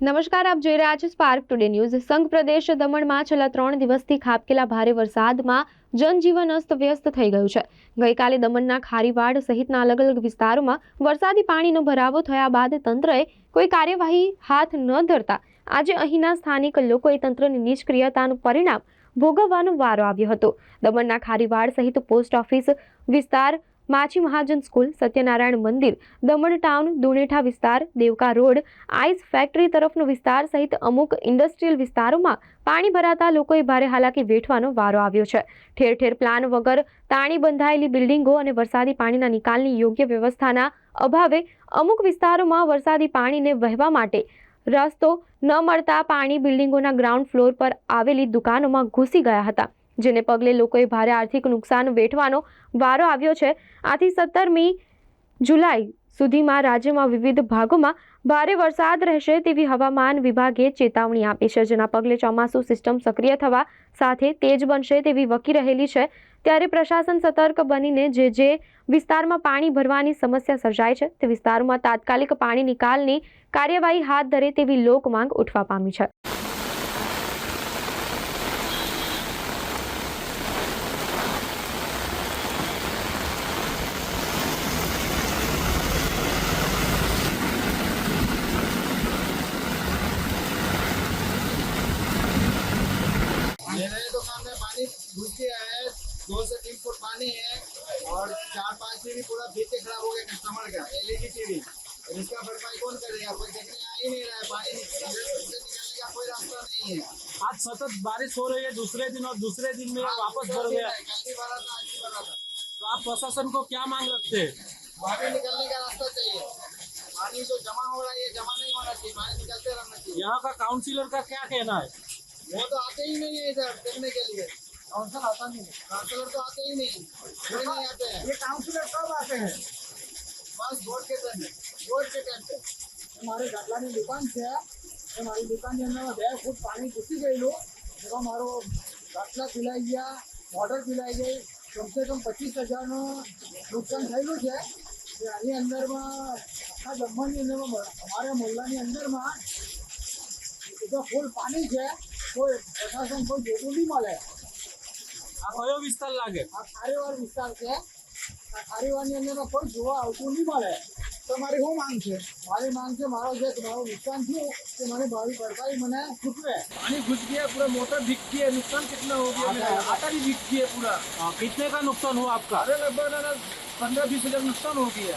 નમસ્કાર, આપ જોઈ રહ્યા છો સ્પાર્ક ટુડે ન્યૂઝ સંઘ પ્રદેશ દમણમાં છેલ્લા ત્રણ દિવસથી ખાબકેલા ભારે વરસાદમાં જનજીવન અસ્તવ્યસ્ત થઈ ગયું છે. ગઈકાલે દમણના ખારીવાડ સહિતના અલગ અલગ વિસ્તારોમાં વરસાદી પાણીનો ભરાવો થયા બાદ તંત્રએ કોઈ કાર્યવાહી હાથ ન ધરતા આજે અહીંના સ્થાનિક લોકોએ તંત્રની નિષ્ક્રિયતાનું પરિણામ ભોગવવાનો વારો આવ્યો હતો. દમણના ખારીવાડ સહિત પોસ્ટ ઓફિસ વિસ્તાર માછી મહાજન સ્કૂલ, સત્યનારાયણ મંદિર, દમણ ટાઉન, દુણેઠા વિસ્તાર, દેવકા રોડ, આઈસ ફેક્ટરી તરફનો વિસ્તાર સહિત અમુક ઇન્ડસ્ટ્રીયલ વિસ્તારોમાં પાણી ભરાતા લોકોએ ભારે હાલાકી વેઠવાનો વારો આવ્યો છે. ઠેર ઠેર પ્લાન વગર તાણી બંધાયેલી બિલ્ડિંગો અને વરસાદી પાણીના નિકાલની યોગ્ય વ્યવસ્થાના અભાવે અમુક વિસ્તારોમાં વરસાદી પાણીને વહેવા માટે રસ્તો ન મળતા પાણી બિલ્ડિંગોના ગ્રાઉન્ડ ફ્લોર પર આવેલી દુકાનોમાં ઘૂસી ગયા હતા. જેને પગલે લોકોએ ભારે આર્થિક નુકસાન વેઠવાનો વારો આવ્યો છે. આથી સત્તરમી જુલાઈ સુધીમાં રાજ્યમાં વિવિધ ભાગોમાં ભારે વરસાદ રહેશે તેવી હવામાન વિભાગે ચેતવણી આપી છે. જેના પગલે ચોમાસું સિસ્ટમ સક્રિય થવા સાથે તેજ બનશે તેવી વકી રહેલી છે. ત્યારે પ્રશાસન સતર્ક બનીને જે જે વિસ્તારમાં પાણી ભરવાની સમસ્યા સર્જાય છે, તે વિસ્તારોમાં તાત્કાલિક પાણી નિકાલની કાર્યવાહી હાથ ધરે તેવી લોક માંગ ઉઠવા પામી છે. दो से तीन फुट पानी है और चार पाँच टीवी पूरा पीछे खराब हो गया कस्टमर का एलईडी टीवी इसका भरपाई कौन करेगा? कोई देखने आ ही नहीं रहा है पानी निकालने का कोई रास्ता नहीं है। आज सतत बारिश हो रही है दूसरे दिन और दूसरे दिन में वापस भर गया। तो आप प्रशासन को क्या मांग रखते हैं? पानी निकलने का रास्ता चाहिए। पानी जो जमा हो रहा है ये जमा नहीं होना चाहिए पानी निकलते रहना चाहिए। यहाँ का काउंसिलर का क्या कहना है? वो तो आते ही नहीं है इधर देखने के लिए। काउंसिलर आता नहीं काउंसिलर तो आते ही नहीं कोई नहीं आते हैं ये काउंसिलर कब आते हैं बस वोट के टाइम पे वोट के टाइम पे મારી ગાટલાની દુકાન છે એ મારી દુકાનની અંદર બે ફૂટ પાણી ઘૂસી ગયેલું એમાં મારો ગાટલા પીલાઈ ગયા મોટર પીલાઈ ગઈ કમસે કમ પચીસ હજારનું નુકસાન થયેલું છે એ આની અંદરમાં આખા દમણની અંદરમાં અમારા મોહલ્લાની અંદરમાં જો ફૂલ પાણી છે કોઈ પ્રશાસન કોઈ જોતું નહીં મળે આ કયો વિસ્તાર લાગે આ ખારીવાર વિસ્તાર છે આ ખારીવારની અંદરમાં કોઈ જોવા આવતું નહીં મળે તો મારી શું માંગ છે મારી માંગ છે મારો જે મારું નુકસાન થયું તે મને ભાવી ભરપાઈ મને ચૂકવે पानी घुस गया पूरा मोटर भीग गई है नुकसान कितना हो गया मेरा आटा भी भीग गया पूरा आ, कितने का नुकसान हुआ आपका अरे लगभग ना पंद्रह बीस हजार नुकसान हो गया